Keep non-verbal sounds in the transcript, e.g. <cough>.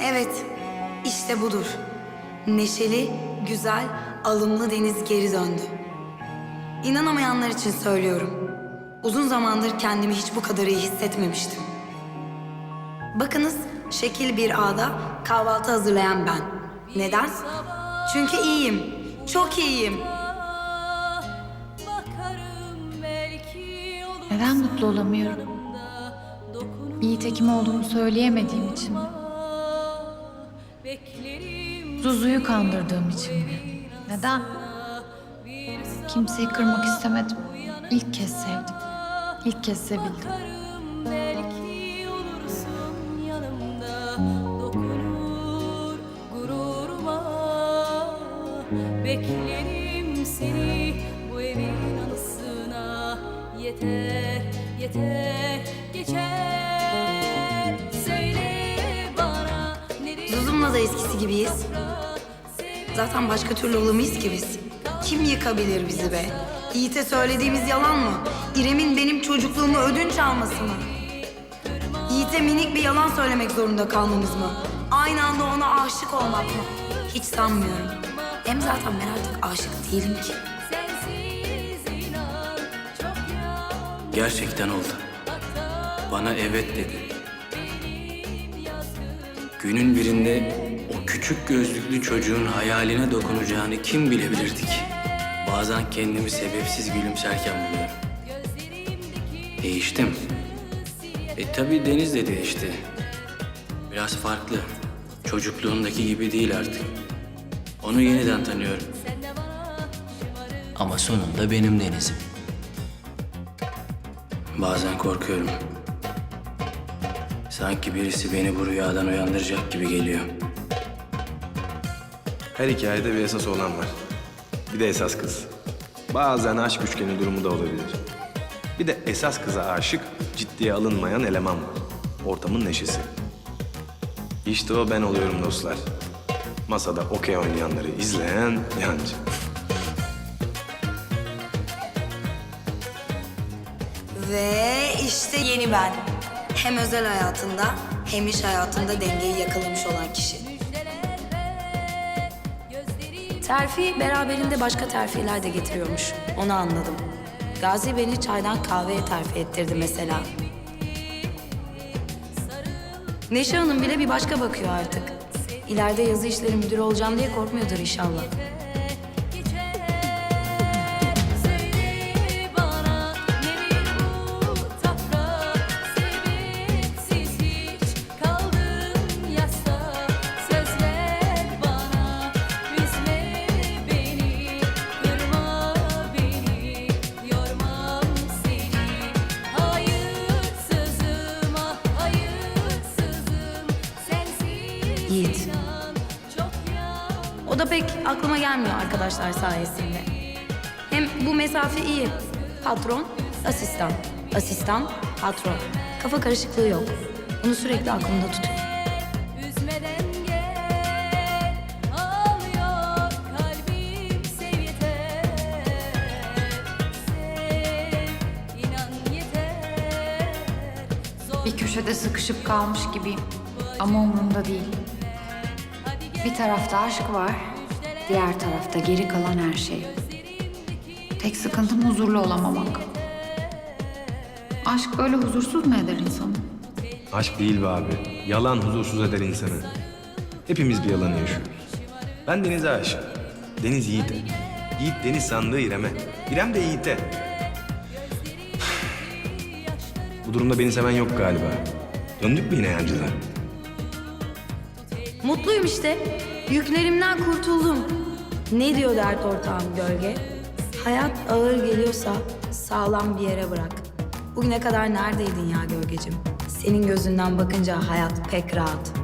Evet, işte budur. Neşeli, güzel, alımlı deniz geri döndü. İnanamayanlar için söylüyorum. Uzun zamandır kendimi hiç bu kadar iyi hissetmemiştim. Bakınız, şekil bir ağda kahvaltı hazırlayan ben. Neden? Çünkü iyiyim. Çok iyiyim. Neden mutlu olamıyorum? Yiğit Hekim olduğumu söyleyemediğim için mi? Zuzu'yu kandırdığım için mi? Neden? Kimseyi kırmak istemedim. İlk kez sevdim. İlk kez sevildim. Beklerim seni bu evin anısına Yeter, yeter, Zuzum'la da eskisi gibiyiz. Zaten başka türlü olamayız ki biz. Kim yıkabilir bizi be? Yiğit'e söylediğimiz yalan mı? İrem'in benim çocukluğumu ödünç alması mı? Yiğit'e minik bir yalan söylemek zorunda kalmamız mı? Aynı anda ona aşık olmak mı? Hiç sanmıyorum. Hem zaten ben artık aşık değilim ki. Gerçekten oldu. Bana evet dedi. Günün birinde o küçük gözlüklü çocuğun hayaline dokunacağını kim bilebilirdi ki? Bazen kendimi sebepsiz gülümserken buluyorum. Değiştim. E tabii Deniz de değişti. Biraz farklı. Çocukluğumdaki gibi değil artık. Onu yeniden tanıyorum. Ama sonunda benim Deniz'im. Bazen korkuyorum. Sanki birisi beni bu rüyadan uyandıracak gibi geliyor. Her hikayede bir esas olan var. Bir de esas kız. Bazen aşk üçgeni durumu da olabilir. Bir de esas kıza aşık, ciddiye alınmayan eleman var. Ortamın neşesi. İşte o ben oluyorum dostlar. Masada okey oynayanları izleyen yancı. Ve işte yeni ben. Hem özel hayatında hem iş hayatında dengeyi yakalamış olan kişi. Terfi beraberinde başka terfiler de getiriyormuş. Onu anladım. Gazi beni çaydan kahveye terfi ettirdi mesela. Neşe Hanım bile bir başka bakıyor artık. İleride yazı işleri müdürü olacağım diye korkmuyordur inşallah. Yiğit. O da pek aklıma gelmiyor arkadaşlar sayesinde. Hem bu mesafe iyi. Patron, asistan. Asistan, patron. Kafa karışıklığı yok. Bunu sürekli aklımda tutuyorum. Bir köşede sıkışıp kalmış gibiyim. Ama umurumda değil. Bir tarafta aşk var, diğer tarafta geri kalan her şey. Tek sıkıntım huzurlu olamamak. Aşk böyle huzursuz mu eder insanı? Aşk değil be abi. Yalan huzursuz eder insanı. Hepimiz bir yalanı yaşıyoruz. Ben Deniz'e aşığım. Deniz Yiğit'e. Yiğit Deniz sandığı İrem'e. İrem de Yiğit'e. <sighs> Bu durumda beni seven yok galiba. Döndük mü yine yancılar? Mutluyum işte. Yüklerimden kurtuldum. Ne diyor dert ortağım gölge? Hayat ağır geliyorsa sağlam bir yere bırak. Bugüne kadar neredeydin ya gölgecim? Senin gözünden bakınca hayat pek rahat.